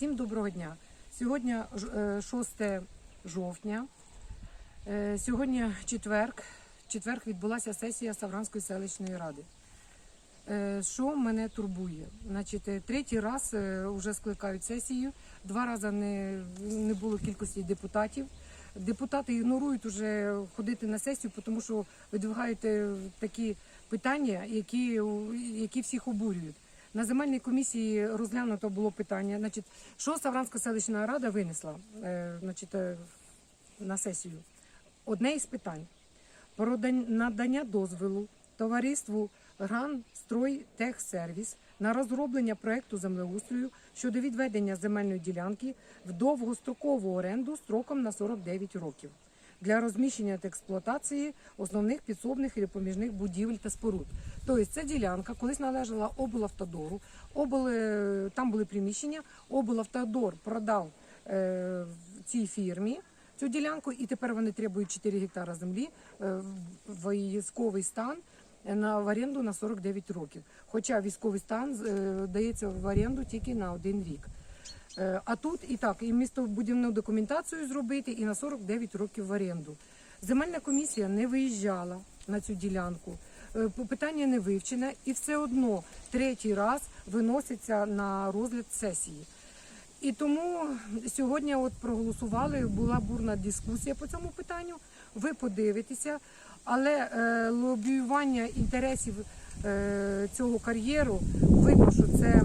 Всім доброго дня. Сьогодні ж- е, 6 жовтня. Е, Сьогодні четверг. Четверг відбулася сесія Савранської селищної ради. Е, Що мене турбує? Значить, третій раз вже скликають сесію. Два рази не, не було кількості депутатів. Депутати ігнорують уже ходити на сесію, тому що видвигають такі питання, які, які всіх обурюють. На земельній комісії розглянуто було питання. Значить, що Савранська селищна рада винесла е, значить, е, на сесію? Одне із питань про надання дозволу товариству Гран Строй Техсервіс на розроблення проекту землеустрою щодо відведення земельної ділянки в довгострокову оренду строком на 49 років для розміщення та експлуатації основних підсобних і допоміжних будівель та споруд. Тобто ця ділянка колись належала облавтодору, обл... е, там були приміщення, облавтодор продав е, цій фірмі цю ділянку, і тепер вони требують 4 гектара землі е, в військовий стан на в оренду на 49 років. Хоча військовий стан е, дається в оренду тільки на один рік. Е, А тут і так, і містобудівну документацію зробити, і на 49 років в оренду. Земельна комісія не виїжджала на цю ділянку. е, Питання не вивчене, і все одно третій раз виноситься на розгляд сесії. І тому сьогодні от проголосували, була бурна дискусія по цьому питанню. Ви подивитеся, але е, лобіювання інтересів е, цього кар'єру що це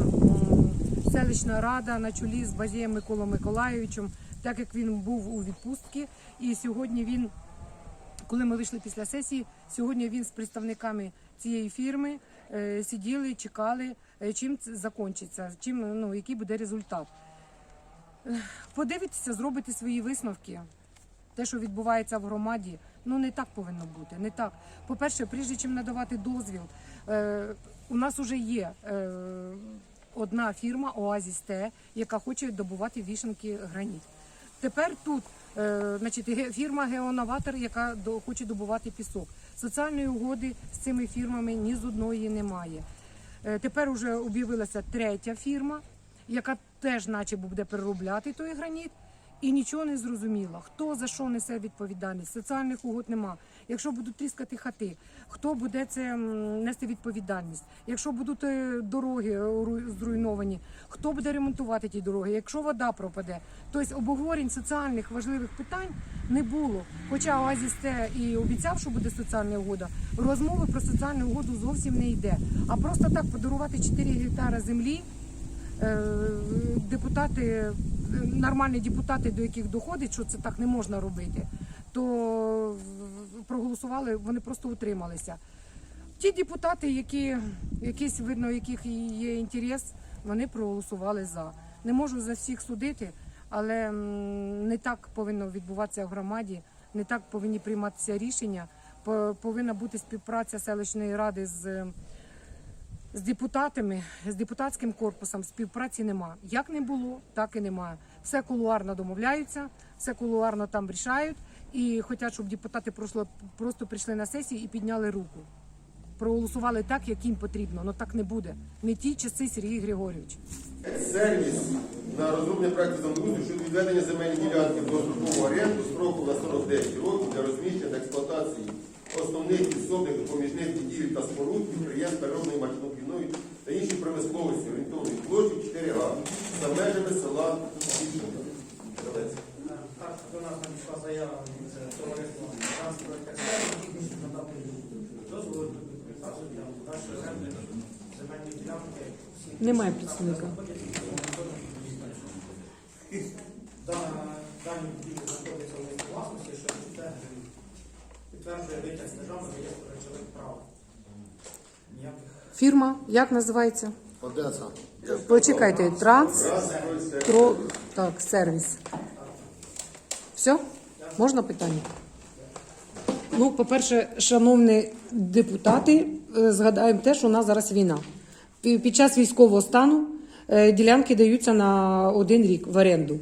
селищна рада на чолі з Базієм Миколою Миколаєвичем, так як він був у відпустці, і сьогодні він коли ми вийшли після сесії, сьогодні він з представниками цієї фірми е, сиділи, чекали, е, чим це закінчиться, чим ну який буде результат. Подивитися, зробити свої висновки. Те, що відбувається в громаді, ну не так повинно бути. Не так. По-перше, прежде чим надавати дозвіл, е, у нас вже є е, одна фірма Оазіс Т, яка хоче добувати вішенки граніт. Тепер тут е, значить, фірма Геонаватор, яка до, хоче добувати пісок. Соціальної угоди з цими фірмами ні з одної немає. Е, тепер вже об'явилася третя фірма, яка теж наче буде переробляти той граніт. І нічого не зрозуміло, хто за що несе відповідальність. Соціальних угод нема. Якщо будуть тріскати хати, хто буде це нести відповідальність? Якщо будуть е, дороги зруйновані, хто буде ремонтувати ті дороги? Якщо вода пропаде, тобто обговорень соціальних важливих питань не було. Хоча Оазіс те і обіцяв, що буде соціальна угода, розмови про соціальну угоду зовсім не йде. А просто так подарувати 4 гектара землі е, депутати, е, нормальні депутати, до яких доходить, що це так не можна робити, то проголосували, вони просто утрималися. Ті депутати, які якісь видно, яких є інтерес, вони проголосували за. Не можу за всіх судити, але не так повинно відбуватися в громаді, не так повинні прийматися рішення. Повинна бути співпраця селищної ради з з депутатами, з депутатським корпусом співпраці нема. Як не було, так і немає. Все кулуарно домовляються, все кулуарно там рішають і хочуть, щоб депутати просто, прийшли на сесію і підняли руку. Проголосували так, як їм потрібно. Ну так не буде. Не ті часи Сергій Григорійович. Сервіс на розроблення проекту землеустрою щодо відведення земельної ділянки в дострокову оренду строку на 49 років для розміщення та експлуатації основних підсобних допоміжних будівель та споруд підприємств переробної машинобудівної та іншої промисловості орієнтовної площі 4 га за межами села Вішенка. Так, до нас надійшла заява від е, товариства транспортних технічних надати дозволу використати для землі, земельні ділянки. Немає інші. Дана- Дані будівлі знаходяться в місті власності, що підтверджує- підтверджує витяг з державного реєстру речових прав. Ніяких Фірма як називається? Одеса. Почекайте, транс. Тро... Так, сервіс. Все? Можна питання? Ну, по-перше, шановні депутати, е, згадаємо те, що у нас зараз війна. Пі- Під час військового стану е, ділянки даються на один рік в оренду.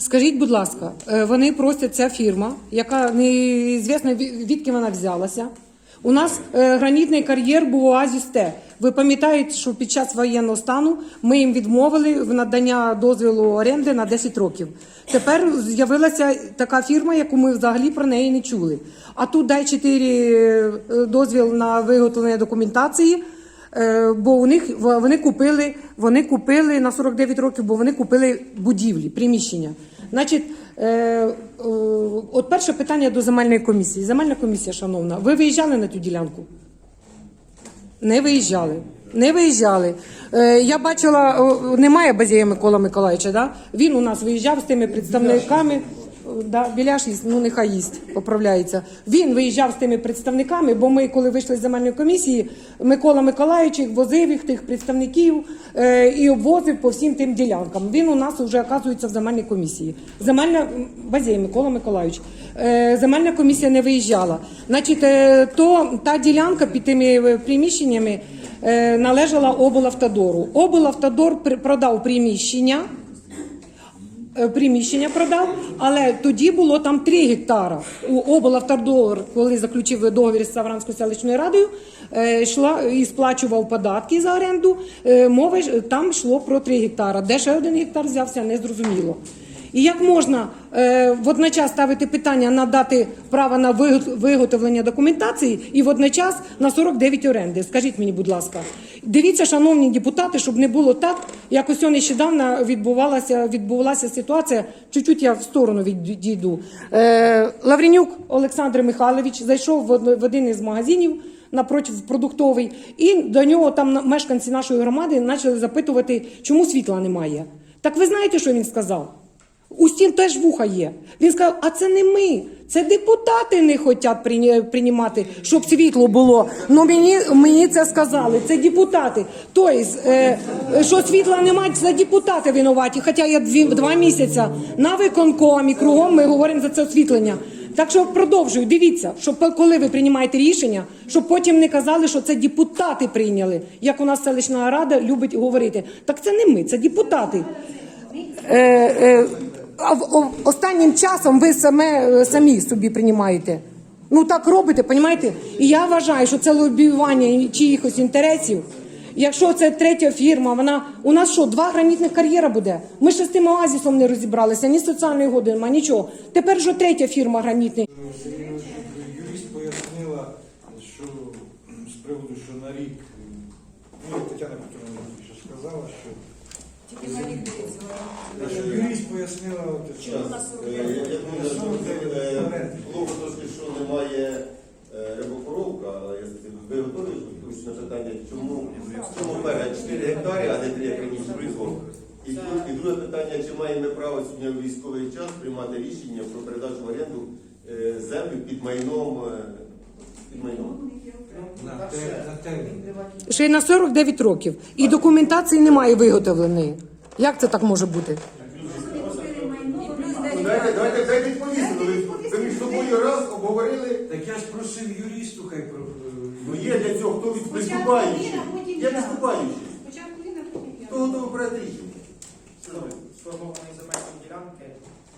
Скажіть, будь ласка, е, вони просять ця фірма, яка неізвісно від- відки вона взялася. У нас е, гранітний кар'єр був оазіс Т. Ви пам'ятаєте, що під час воєнного стану ми їм відмовили в надання дозволу оренди на 10 років. Тепер з'явилася така фірма, яку ми взагалі про неї не чули. А тут дай 4 дозвіл на виготовлення документації. Е, Бо у них вони купили, вони купили на 49 років, бо вони купили будівлі, приміщення. Значить, е, е, от перше питання до земельної комісії. Земельна комісія, шановна, ви виїжджали на цю ділянку? Не виїжджали. Не виїжджали. Е, я бачила, немає Базія Микола Миколаївича, да? він у нас виїжджав з тими представниками. Да, біляш їсть, ну нехай їсть, поправляється. Він виїжджав з тими представниками, бо ми, коли вийшли з земельної комісії, Микола Миколаївич возив їх тих представників е, і обвозив по всім тим ділянкам. Він у нас вже оказується в земельній комісії. Земельна м, Микола Миколаївич. Е, земельна комісія не виїжджала. Значить, е, то та ділянка під тими е, приміщеннями е, належала облавтодору. Облавтодор продав приміщення. Е, Приміщення продав, але тоді було там 3 гектара. У облавтодор, коли заключив договір з Савранською селищною радою, е, йшла і сплачував податки за оренду. Мови ж- там йшло про 3 гектара. Де ще один гектар взявся, не зрозуміло. І як можна е, водночас ставити питання надати право на виго- виготовлення документації і водночас на 49 оренди? Скажіть мені, будь ласка, дивіться, шановні депутати, щоб не було так, як ось нещодавно відбувалася відбувалася ситуація. Чуть-чуть я в сторону відійду. Е, Лавренюк Олександр Михайлович зайшов в од- один із магазинів напротив продуктовий, і до нього там мешканці нашої громади почали запитувати, чому світла немає. Так ви знаєте, що він сказав? У стін теж вуха є. Він сказав, а це не ми, це депутати не хочуть приймати, щоб світло було. Ну мені, мені це сказали, це депутати. Тобто, е, що світла немає, це депутати винуваті. Хоча я дві, два місяці на виконкомі, кругом ми говоримо за це освітлення. Так що продовжую, дивіться, щоб коли ви приймаєте рішення, щоб потім не казали, що це депутати прийняли, як у нас селищна рада любить говорити. Так це не ми, це депутати. Е, е, а останнім часом ви саме, е, самі собі приймаєте. Ну так робите, понімаєте? І я вважаю, що це лобіювання чиїхось інтересів. Якщо це третя фірма, вона у нас що, два гранітних кар'єра буде? Ми ще з тим оазісом не розібралися, ні соціальної угоди немає, нічого. Тепер вже третя фірма гранітний. Юрист пояснила, що з приводу, що на рік, ну, Тетяна Петровна ще сказала, що, що юрист пояснила, от, що. Е, Я я думаю, що е, було трошки, що немає е, рибокоровка, але я ви готові відповісти на питання, чому, чому перше 4 гектари, а не 3 як раніше производство? І, друге- і друге питання, чи маємо ми право сьогодні в військовий час приймати рішення про передачу в оренду е, землю під майном, е, під майном? на те- на термін. Ще й на 49 років. І документації немає виготовленої. Як це так може бути? Ну, Давайте, давайте, дайте відповісти. ну, Ви, ви між собою раз обговорили, Так я ж просив юристу, хай про. ну є для цього, хто від. Я виступаючий. Спочатку він, а потім я. Хто готовий брати рішення? сформованої земельної ділянки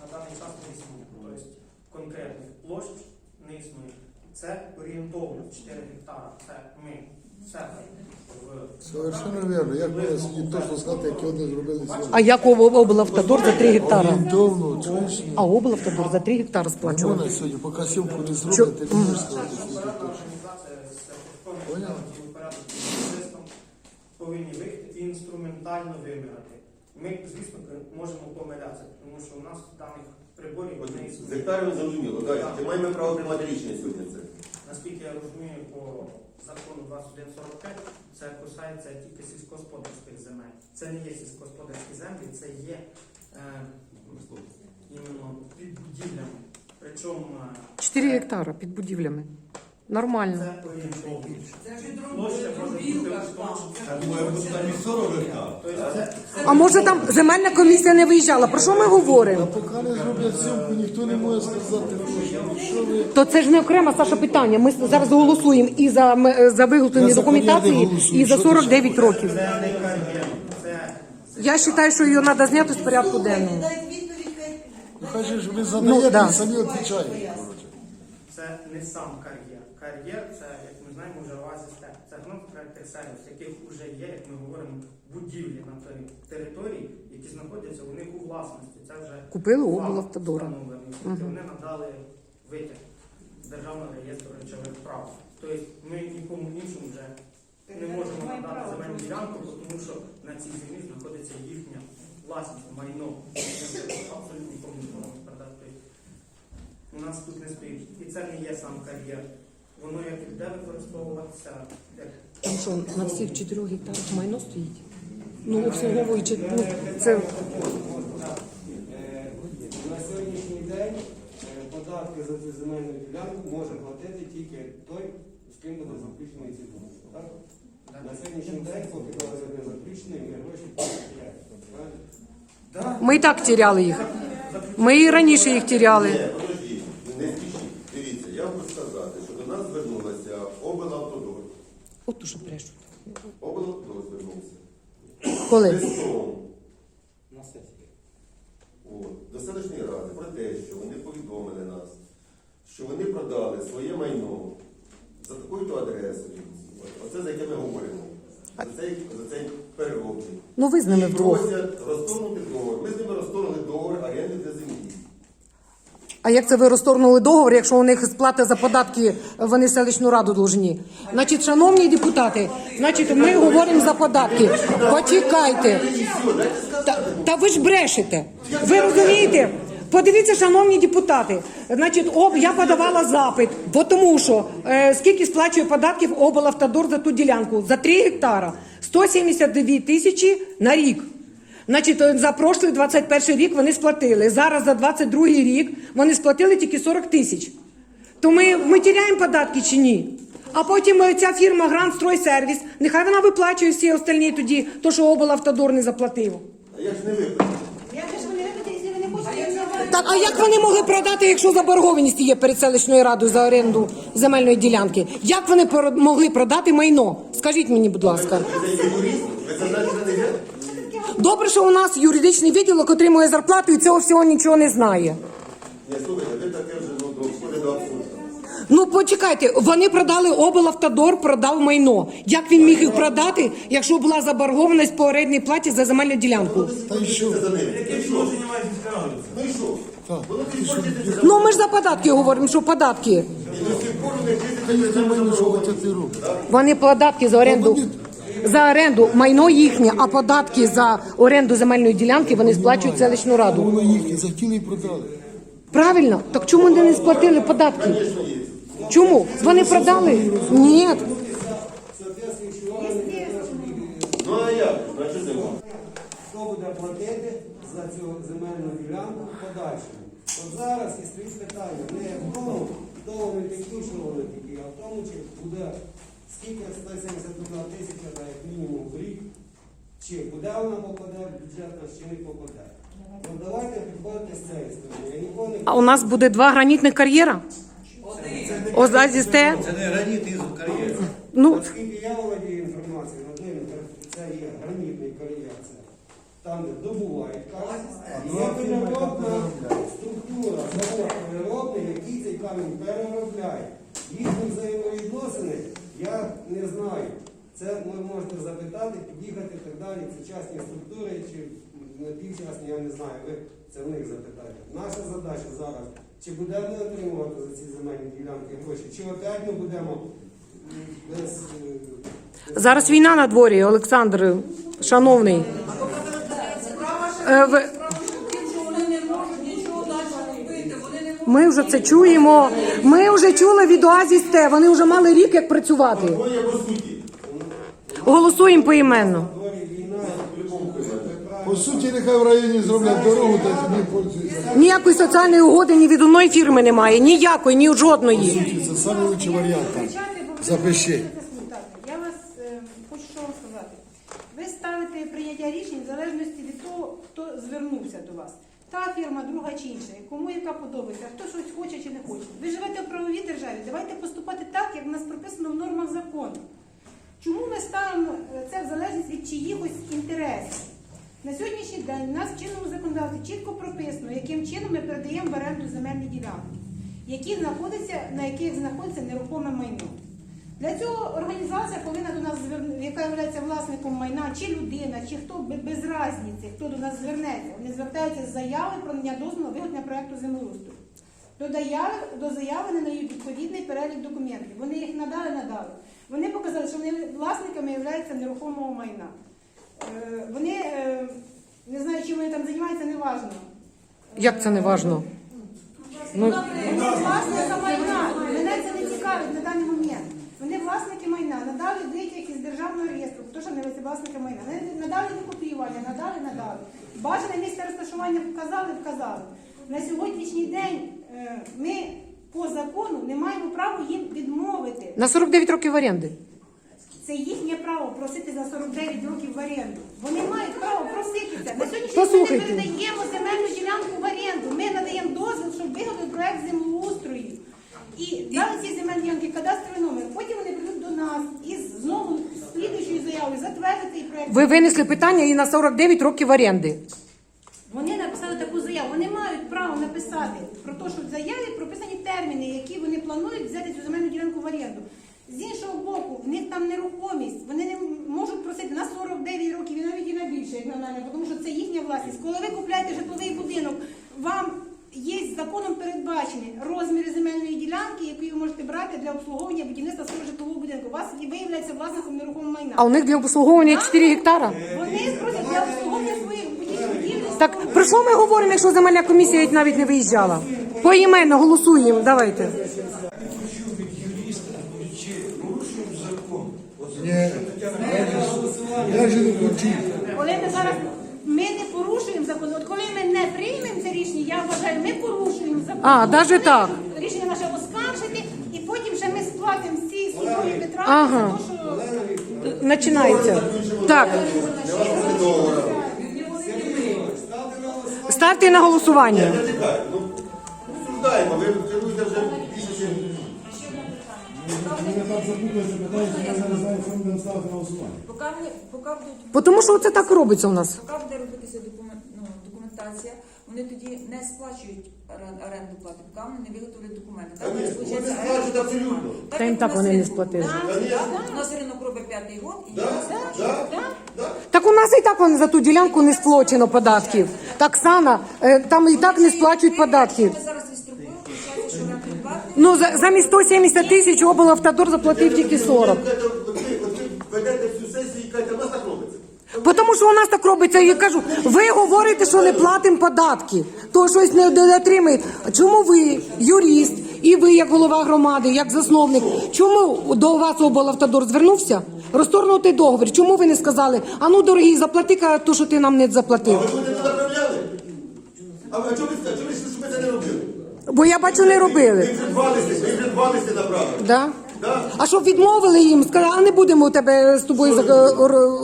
на даний час не існує. Тобто конкретних площ не існує. Це орієнтовно 4 гектара. Це ми в Совершенно верно. Як сьогодні точно сказати, які вони зробили? А як облавтодор за 3 гектара? Орієнтовно, чуєш? А облавтодор за 3 гектара сплачував. Вона сьогодні, поки сівку не зроблять, ти не можеш сказати, повинні вийти і інструментально виміряти. Ми, звісно, можемо помилятися, тому що у нас даних приборів одне із. З гектарами зрозуміло, далі. Чи маємо право приймати рішення сьогодні це? Наскільки я розумію, по закону 2145 це касається тільки сільськогосподарських земель. Це не є сільськогосподарські землі, це є е, іменно під будівлями. Причому е, 4 гектара під будівлями. Нормально. це А може там земельна комісія не виїжджала? Про що ми говоримо? Поки не зроблять сівку, ніхто не може сказати, що ви То це ж не окремо Саша питання. Ми зараз голосуємо і за, м- за Я за документації, голосую. і за Що ти 49 років. Я вважаю, що її треба зняти з порядку денного. Ну, хай же ж ви Ну, задаєте да. і самі відповідаєте. Це не сам кар'єр. Кар'єр, це, як ми знаємо, вже оазис Степ. Це грант сервіс, яких вже є, як ми говоримо, будівлі на тій території, які знаходяться у них у власності. Це вже Купили облавтодора. встановлений. Мгм. Вони надали витяг Державного реєстру речових прав. Тобто ми нікому іншому вже не можемо надати земельну ділянку, тому що на цій землі знаходиться їхня власність, майно. Абсолютно нікому не можемо продати. Тобто У нас тут не стоїть. І це не є сам кар'єр. Воно як де використовуватися, як Там що, на всіх 4 гектарах майно стоїть? Ну, обслуговуючи, ну, це Е, На сьогоднішній день е, податки за цю земельну ділянку може платити тільки той, з ким буде заключений ці договір. Так? На сьогоднішній день, поки договір не заключений, ми гроші. Ми і так тіряли їх. Ми і раніше їх тіряли. Ні, подождіть, не спішіть. Дивіться, я хочу сказати, що до нас звернулася облавтодор. От уже брешуть. Облавтодор звернувся. Коли? Листом На сесії. от, до селищної ради про те, що вони повідомили нас, що вони продали своє майно за такою-то адресою. Оце за яке ми говоримо. За цей, за цей переробник. Ну ви з ними І вдвох. просять розторгнути договор. Ми з ними розторгли договор оренди для землі. А як це ви розторгнули договор, якщо у них сплата за податки вони селищну раду должні? Значить, шановні депутати, значить, ми говоримо за податки. Почекайте. Та, та ви ж брешете. Ви розумієте? Подивіться, шановні депутати. Значить, об, я подавала запит, бо тому що е, скільки сплачує податків облавтодор за ту ділянку? За 3 гектара 172 тисячі на рік. Значить, за прошлий 21 рік вони сплатили. Зараз за 22 рік вони сплатили тільки 40 тисяч. То ми, ми тіряємо податки чи ні? А потім е, ця фірма Гранд Стройсервіс, нехай вона виплачує всі остальні тоді, то що облавтодор не заплатив. А я ж не виплатив. Як же ж не хочете? Так, а як вони могли продати, якщо заборгованість є перед селищною радою за оренду земельної ділянки? Як вони могли продати майно? Скажіть мені, будь ласка. Ви це юрист? Ви це знаєте, не є? Добре, що у нас юридичний відділок отримує зарплату і цього всього нічого не знає. Ні, слухайте, ви таке вже ну, доходить до абсурду. Ну почекайте, вони продали облавтодор, продав майно. Як він міг їх продати, якщо була заборгованість по орендній платі за земельну ділянку? Та й що? Ну? Ну і що? Воно Ну ми ж за податки говоримо, що податки. до сих пор не Та їх немає, що хочуть і. Вони податки за оренду. За оренду майно їхнє, а податки за оренду земельної ділянки вони сплачують селищну раду. Воно їхнє, захотіли і продали. Правильно? Так чому вони не сплатили податки? Чому? Вони продали? Ні. Ну а як? Значить хто буде платити за цю земельну ділянку в подальшому. От зараз і стоїть питання не в тому, хто вони підключували тільки, а в тому, чи буде скільки 171 тисяча на як мінімум в рік, чи буде вона попаде в бюджет, чи не попаде. От давайте підходити з цієї сторони. Я ніколи не А у нас буде два гранітних кар'єра? Озазісте? Це не граніт із кар'єру. Ну, Оскільки я володію інформацією, одним це є гранітний кар'єр, це там, де добувають камінь, а є переробна структура, завод переробний, який цей камінь переробляє. Їхні взаємовідносини я не знаю. Це ви можете запитати, під'їхати і так далі. Це частні структури чи напівчасні, я не знаю. Ви це в них запитаєте. Наша задача зараз, чи будемо ми отримувати за ці земельні ділянки гроші, чи опять ми будемо без. е, зараз війна на дворі, Олександр, шановний. Е, Ми вже це чуємо. Ми вже чули від Оазісте. Вони вже мали рік як працювати. Ну по суті. Голосуємо поіменно. По суті, нехай в районі зроблять дорогу, та тоді пользуються. Ніякої соціальної угоди ні від одної фірми немає. Ніякої, ні від жодної. Це найкращий варіант там. Запиши. Я вас е, хочу що вам сказати. Ви ставите прийняття рішень в залежності від того, хто звернувся до вас. Та фірма, друга чи інша, кому яка подобається, хто щось хоче чи не хоче. Ви живете в правовій державі. Давайте поступати так, як в нас прописано в нормах закону. Чому ми ставимо е, це в залежність від чиїхось інтересів? На сьогоднішній день у нас в чинному законодавстві чітко прописано, яким чином ми передаємо в оренду земельні ділянки. які знаходяться, на яких знаходиться нерухоме майно. Для цього організація повинна до нас звернути, яка є власником майна, чи людина, чи хто без різниці, хто до нас звернеться. Вони звертаються з заяви про надання дозволу виготовлення проекту землеустрою. До до заяви не надають відповідний перелік документів. Вони їх надали, надали. Вони показали, що вони власниками являються нерухомого майна. Е, Вони е, не знаю, чим вони там займаються, не важливо. Як це не важно? Ну, Вони власника майна. Мене це не цікавить на даний момент. Вони власники майна, надали витяг із державного реєстру, хто ж не власника майна. Вони надали викупівання, надали, надали. Бажане місце розташування вказали, вказали. На сьогоднішній день е, ми по закону не маємо права їм відмовити. на 49 років оренди. Це їхнє право просити за 49 років в оренду. Вони мають право просити це. На сьогоднішній день ми передаємо земельну ділянку в оренду. Ми надаємо дозвіл, щоб виготовити проект землеустрою. І дали ці земельні ділянки кадастровий номер. Потім вони прийдуть до нас із знову слідуючою заявою затвердити цей проект. Ви винесли питання і на 49 років оренди. Вони написали таку заяву. Вони мають право написати про те, що в заяві прописані терміни, які вони планують взяти цю земельну ділянку в оренду. З іншого боку, в них там нерухомість. Вони не можуть просити на 49 років і навіть і на більше, як на мене, тому що це їхня власність. Коли ви купляєте житловий будинок, вам є законом передбачені розміри земельної ділянки, які ви можете брати для обслуговування будівництва свого житлового будинку. У вас є- виявляється власником нерухомого майна. А у них для обслуговування 4 гектара. Вони просять для обслуговування своїх будівель. Так про що ми говоримо, якщо земельна комісія навіть не виїжджала? Поіменно голосуємо, давайте. Ми зараз ми не порушуємо закон, от коли ми не приймемо це рішення, я вважаю, ми порушуємо закон. А, даже так. Рішення наше оскаржити, і потім ще ми сплатимо всі судові витрати Ага. за те, що Починається. Так, ставте на голосування. Я чекаю. Ну, обсуждаємо. Ви керуєте вже більше. Мене так запуталося питання, що я не знаю, що ми ставити на голосування. Поки, будуть, Тому що це так робиться у нас. поки буде ну, документація, вони тоді не сплачують орен- оренду плати, поки вони не виготовлять документи. Так, Конечно, вони сплачують вони оренду сплачують абсолютно. Так, Та їм так у нас вони не ринок. сплатили. Так, Конечно. так, У нас ринок робить п'ятий год, і Да, да, да. Так у нас і так вони за ту ділянку не сплачено податків. Так Сана, е, там і так не сплачують податків. Ми зараз відстрокуємо, виходить, що оренду плати. Ну за- замість 170 тисяч облавтодор заплатив тільки 40. От ви- ведете всю сесію і кажете, у нас так Тому що у нас так робиться, я кажу, ви говорите, що не платимо податки, то щось не дотримує. Чому ви, юрист, і ви, як голова громади, як засновник, чому до вас облавтодор звернувся? Розторгнути договір. Чому ви не сказали, а ну дорогий, заплати то, що ти нам не А заплатив? ви будете направляли? А ви- а чому ви сказали, чому ви це не робили? Бо я бачу, не робили. ви вже два листи направили. Да? А щоб відмовили їм, сказали, а не будемо у тебе з тобою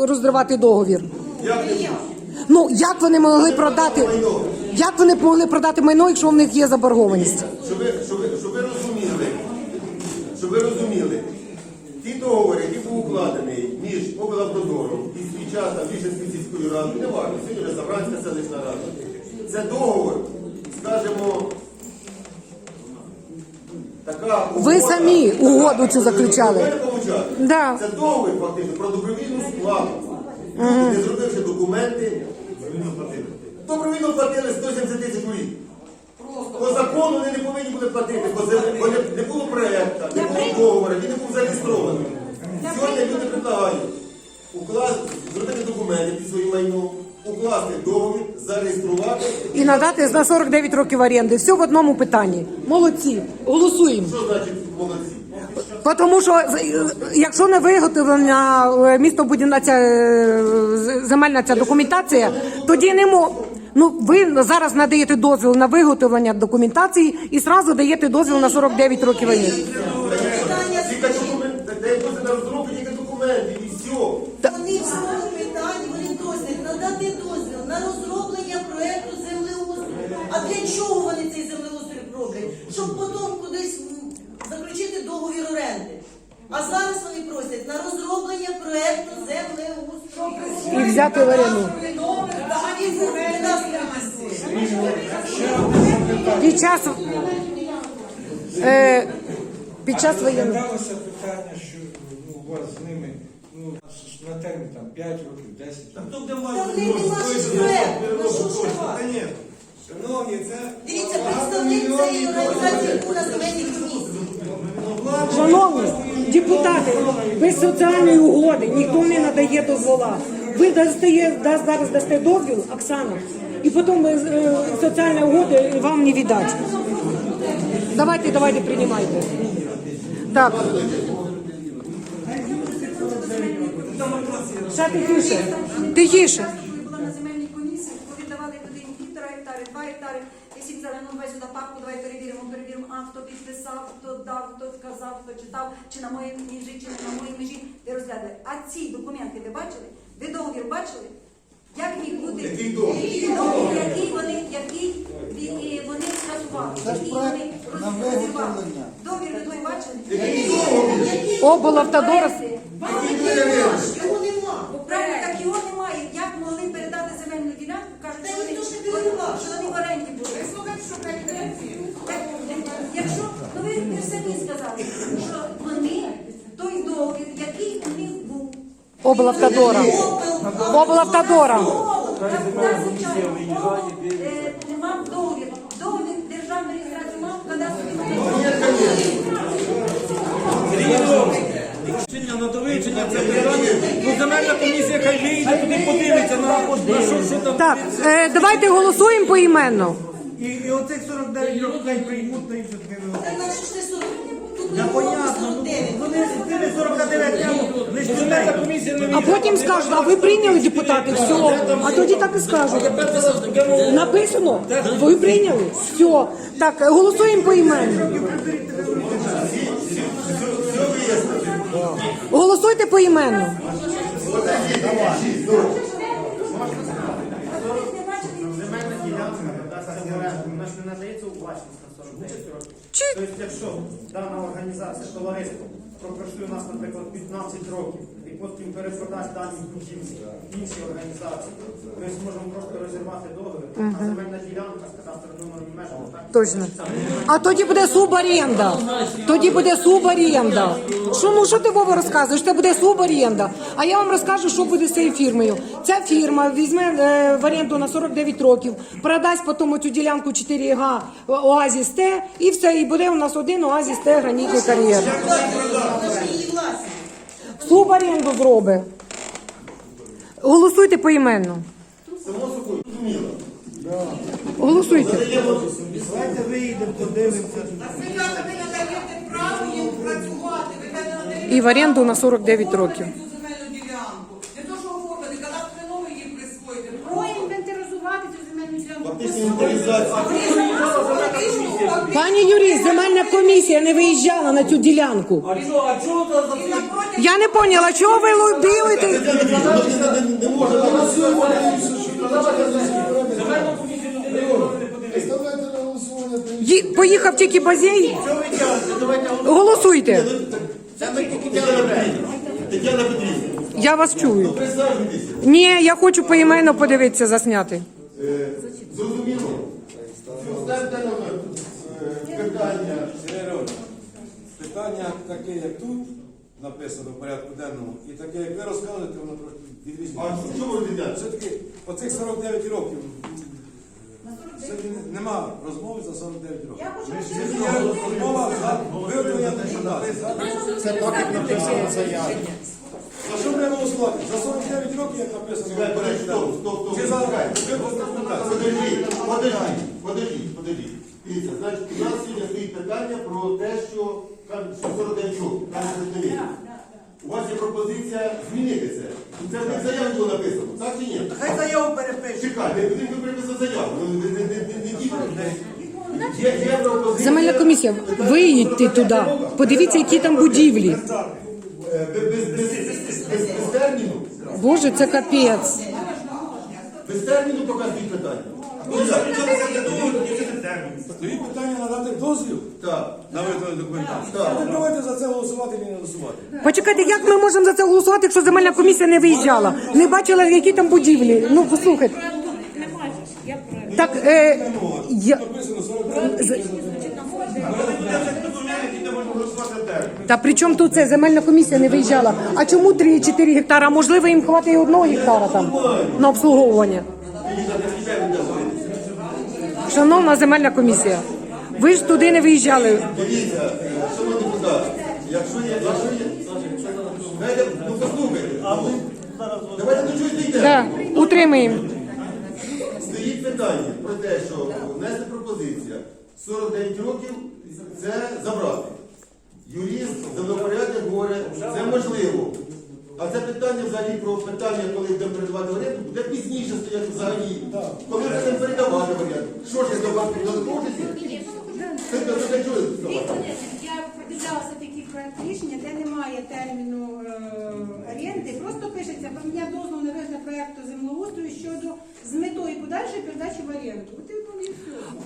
розривати договір. Як не Ну як вони могли продати? Як вони могли продати майно, якщо в них є заборгованість? щоб ви, щоб, ви, щоб ви розуміли, щоб ви розуміли, ті договори, які був укладений між облавтодором і свій час там Вішенською сільською радою, не важливо, сьогодні вже Савранська селищна рада. Це договор, скажімо, така Ви самі угоду цю заключали. Знаєте. Да. Це договір фактично про добровільну сплату. Люди, не зробивши документи, добровільно платили 170 тисяч у рік. По закону вони не повинні були платити, бо це- бо не- не було проєкту, не було договору, він не був зареєстрований. Сьогодні люди предлагають укласти, зробити документи під своїм майном, укласти договір, зареєструвати. І надати на 49 років оренди. Все в одному питанні. Молодці. Голосуємо. Що значить молодці? Тому що якщо не виготовлена е, містобудівна ця е, земельна ця документація, тоді не мо. Ну ви зараз надаєте дозвіл на виготовлення документації і зразу даєте дозвіл на 49 років оренди. Тільки документи, дай Боже на розробку тільки документів і все. Вони в своєму питанні вони просять надати дозвіл на розроблення проекту землеустрою. А для чого вони цей землеустрій роблять? Щоб потім кудись м, заключити договір оренди. А зараз вони просять на розроблення проекту землеустрою. І взяти в нас інтересує. Під час Е, під час воєнного. Розглядалося питання, що ну, у вас з ними ну, на термін там 5 років, 10 Та в них нема ж ну що ж ви? Шановні, це Дивіться, представник цієї організації був на земельній комісії. Шановні депутати, без соціальної угоди ніхто не надає дозвола. Ви дасте, да- зараз дасте дозвіл, Оксана, і потім е, соціальна угода вам не віддать. Давайте, давайте, приймайте. Так. Ще тихіше. Тихіше. Була на земельній комісії, повіддавали туди півтора два гектари. Якщо взяли, ну давай перевіримо, перевіримо, а хто підписав, хто дав, хто сказав, хто читав, чи на моїй межі, чи не на моїй межі, і розглядали. А ці документи ви бачили? Договір бачили? Як їх люди, Який договір? який договір, який вони, який і вони скасували, який вони розірвали. Договір ви той бачили? Облавтодор. Його нема. Правильно, так його немає. Як могли передати земельну ділянку? Кажуть, що вони, що вони в оренді були. Так, Якщо, ну ви, ви ж самі сказали, що вони, той договір, який у них був. Облавтодора. Облавтодора. Мав договір. Договір державної реєстрації мав кадастровий Рішення на довичення це питання. Ну, земельна комісія хай вийде, туди подивиться на, на що, що там. Так, е, давайте голосуємо поіменно. І, і оцих 49 років хай приймуть Та ж не 40. Тут Я понятно, ну, 49. вони з 49 років, лише земельна комісія не А потім скажуть, а ви прийняли депутати, все. А тоді так і скажуть. Написано, ви прийняли, все. Так, голосуємо. Голосуйте. Земельна ділянка надасться в оренду, вона ж не надається у власність на 49 років. Чи Тобто, якщо дана організація, товариство пропрацює у нас, наприклад, 15 років і потім перепродасть дані будівлі іншій організації, ми зможемо просто розірвати договір, а земельна ділянка з кадастровим номером межами, так? точно? А тоді буде суборенда. Тоді буде суборенда. Що ну що ти Вова розказуєш? Це буде суборенда. А я вам розкажу, що буде з цією фірмою. Ця фірма візьме е, в оренду на 49 років, продасть потім цю ділянку 4 га Оазіс Т, і все, і буде у нас один Оазіс Т гранітний кар'єр. Суборенду зробить. Голосуйте поіменно. Само собою, зрозуміло. Голосуйте. Давайте виїдемо, подивимося. Спочатку ви надаєте право їм працювати, ви не надаєте І в оренду на 49 років. Проінвентаризувати цю земельну ділянку. Фактично інвентаризація. Пані юрист, земельна комісія не виїжджала на цю ділянку. Я не поняла, чого ви лобілите? Поїхав тільки? Давайте Голосуйте. Я вас чую. Ні, я хочу поіменно подивитися, засняти. Е, Зрозуміло. Ставте на е, питання. Питання таке, як тут написано в порядку денному, і таке, як ви розказуєте, воно трошки відрізняється. А що ви робите? Все-таки оцих 49 років сьогодні нема розмови за 49 років. Я хочу Є розмова за виготовлення документації. Це так, як написано в. За що ми голосувати? За 49 років, як написано в Чекай, порядку стоп, денному? стоп, стоп. Чи за Чекай. виготовлення документації? Подождіть, подождіть, подождіть, подождіть. Дивіться, значить, у нас сьогодні стоїть питання про те, що там що 49 років, там не вірить. У вас є пропозиція змінити це. Це в них заяві було написано, так чи ні? Хай заяву перепишуть. Чекай, не будемо переписати заяву. Ну, Не, не, не, не, не дійсно. Є, є пропозиція. Земельна комісія, виїдьте туди. Подивіться, які там будівлі. Е, Без, без, без, без, без терміну. Боже, це капець. Без терміну показують питання. Стоїть питання надати дозвіл Так, на виготовлення документації. Так. Ви давайте за це голосувати чи не голосувати. Почекайте, як ми можемо за це голосувати, якщо земельна комісія не виїжджала? Не бачила, які там будівлі. Ну, послухайте. Так, е, я... Написано 49 років. які не можна голосувати. Та при чому тут це земельна комісія не виїжджала? А чому 3-4 гектара? Можливо, їм хватить і одного гектара там на обслуговування. Шановна земельна комісія, ви ж туди не виїжджали. Дивіться, шановні депутати, якщо є, якщо є, дайте, ну послухайте, ну, давайте до чогось дійдемо. Так, утримуємо. Стоїть питання про те, що внести пропозиція 49 років це забрати. Юрист, землепорядник говорить, це можливо. А це питання взагалі про питання, коли будемо передавати оренду, буде пізніше стояти взагалі. Коли будемо передавати оренду. Що ж я до вас підготовчуся? Це це чого? Віктор я продивлялася такий проект рішення, де немає терміну е, оренди, просто пишеться мене дозволу на вигляд проекту землеустрою щодо з метою подальшої передачі в оренду. От і.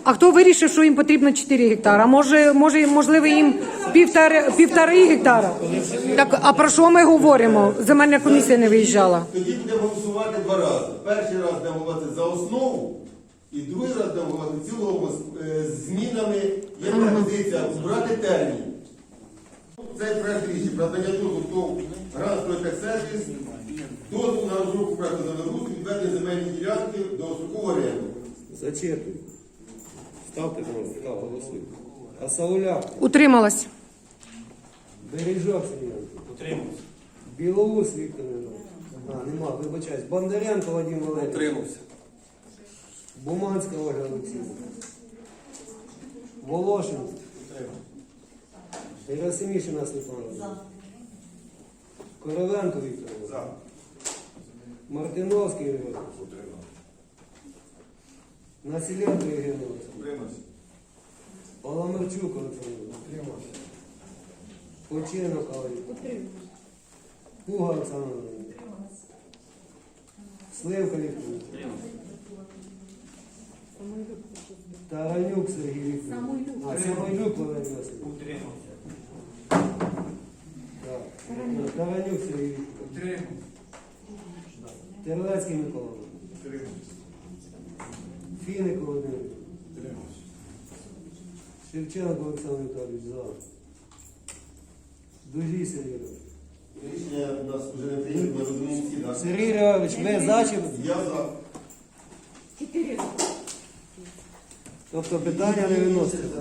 А хто вирішив, що їм потрібно 4 гектара? Може, може, можливо, їм півтори, півтори гектара? Так, а про що ми говоримо? Земельна комісія не виїжджала. Тоді будемо голосувати два рази. Перший раз будемо голосувати за основу, і другий раз голосувати в цілому з е, змінами. Є пропозиція збирати термін. Цей проект рішення про надання дозволу ТОВ Гранд Стройтехсервіс, дозволу на розробку проекту землеустрою, відведення земельної ділянки до строкового оренду. Зачитуй. Ставте кнопку, так, голосуйте. А Сауляк, Утрималась. Бережок Сергій. Утримався. Білоус Віктор Іванович. А, нема, вибачаюсь. Бондаренко Вадим Валерійович. Утримався. Буманська Ольга Олексійовна. Волошин. Герасимішина Степановна. Короленко Віктор Іванович. Мартиновський Ігор. Насіленко Євген Олександрович. Паламарчук Олександр. Починок Олег. Пуга Володимирівна. Сливка Віктор. Таранюк Сергій Вікторович. А, Самойлюк Валерій Васильович. Так. Таранюк Сергій Вікторович. Терлецький Микола. Фіник Володимир. Шевченко Олександр Віталійович. За. Дужій Сергій Ігорович. Рішення у нас вже не прийнято, ми розуміємо всі, так? Сергій Григорович, ви за чи? Я за. Тобто питання не виносите.